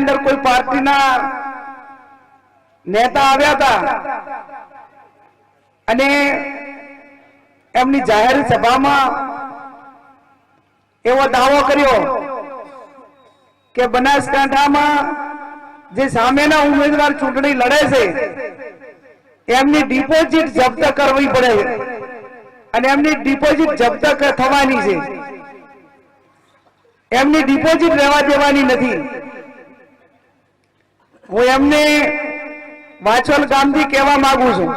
અંદર કોઈ પાર્ટીના નેતા આવ્યા હતા. અને એમની જાહેર સભામાં એવો દાવો કર્યો કે બનાસકાંઠામાં જે સામેના ઉમેદવાર ચૂંટણી લડે છે, એમની ડિપોઝિટ જપ્ત કરવી પડે અને એમની ડિપોઝિટ જપ્ત થવાની છે. એમની ડિપોઝિટ રહેવા દેવાની નથી. હું એમને વાછોલ ગામથી કહેવા માંગુ છું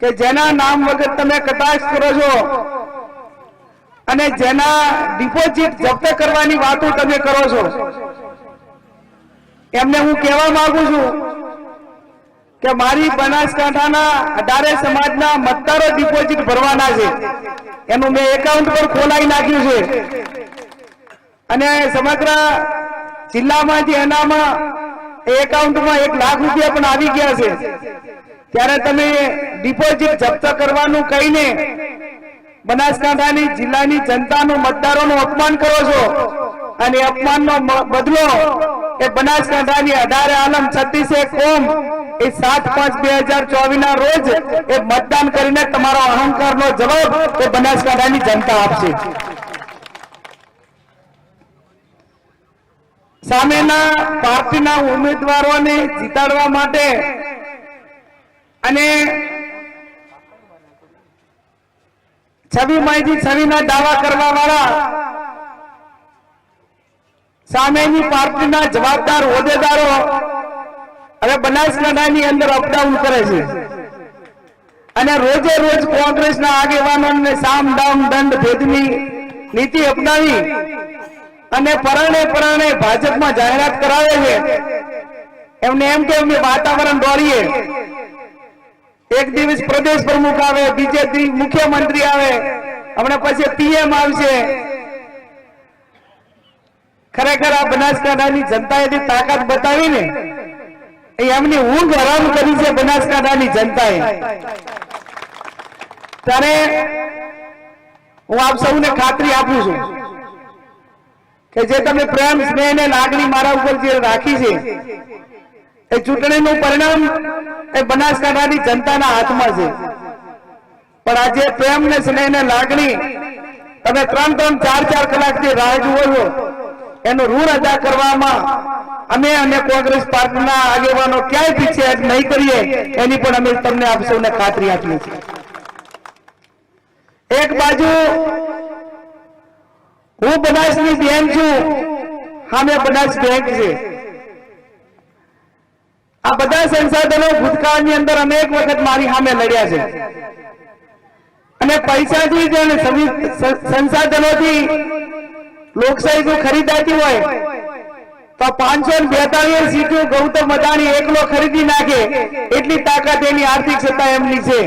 કે જેના નામ વગર તમે કટાક્ષ કરો છો અને જેના ડિપોઝિટ જપ્ત કરવાની વાતો તમે કરો છો, એમને હું કહેવા માંગુ છું કે મારી બનાસકાંઠાના અઢારે સમાજના મતદારો ડિપોઝિટ ભરવાના છે. એનું મેં એકાઉન્ટ પર ખોલાઈ નાખ્યું છે. અને સમગ્ર જિલ્લામાં જે એનામાં એ એકાઉન્ટમાં એક લાખ રૂપિયા પણ આવી ગયા છે. ત્યારે તમે ડિપોઝિટ જપ્ત કરવાનું કહીને બનાસકાંઠાની જિલ્લાની જનતાનું મતદારોનું અપમાન કરો છો. અને અપમાનનો બદલો એ બનાસકાંઠાની અઢારે આલમ છત્રીસે કોમ એ સાત પાંચ બે હજાર ચોવીસ ના રોજ એ મતદાન કરીને તમારો અહંકારનો જવાબ એ બનાસકાંઠાની જનતા આપશે. સામેના પાર્ટીના ઉમેદવારોને જીતાડવા માટે અને છબી માહિતી છબીના દાવા કરવા વાળા સામેની પાર્ટીના જવાબદાર હોદ્દેદારો હવે બનાસકાંઠાની અંદર અપડાઉન કરે છે. અને રોજે રોજ કોંગ્રેસના આગેવાનોને સામ, દામ, દંડ, ભેદની નીતિ અપનાવી અને પરાણે પરાણે ભાજપમાં જાહેરાત કરાવે છે. એમને એમ કે અમે વાતાવરણ દોડીએ એક દિવસ પ્રદેશ પ્રમુખ આવે, બીજે મુખ્યમંત્રી આવે. હમણે પછી પીએમ આવશે. ખરેખર આ બનાસકાંઠાની જનતાએ જે તાકાત બતાવી ને, એ એમની ઊંઘ હરામ કરી છે બનાસકાંઠાની જનતાએ. ત્યારે હું આપ સૌને ખાતરી આપું છું. કે જે તમે પ્રેમ, સ્નેહ ને લાગણી મારા ઉપર જે રાખી છે, એ ચૂંટણીનું પરિણામ એ બનાસકાંઠાની જનતાના હાથમાં છે. પણ આજે પ્રેમ ને સ્નેહ ને લાગણી, તમે ત્રણ ત્રણ, ચાર ચાર કલાકથી રાહ જુઓ એનું ઋણ અદા કરવામાં અમે અને કોંગ્રેસ પાર્ટીના આગેવાનો ક્યાંય પીછે નહીં કરીએ, એની પણ અમે તમને આપ ખાતરી આપીએ છીએ. એક બાજુ હું બનાસની બેન છું. સામે બનાસ બેંક છે. આ બધા સંસાધનો ભૂતકાળની અંદર અનેક વખત મારી સામે લડ્યા છે. અને પૈસાથી જ સંસાધનોથી લોકશાહી જો ખરીદાતી હોય, તો પાંચસો બેતાલીસ સીટો ગૌતમ અદાણી એકલો ખરીદી નાખે. એટલી તાકાત એની આર્થિક સત્તા એમની છે.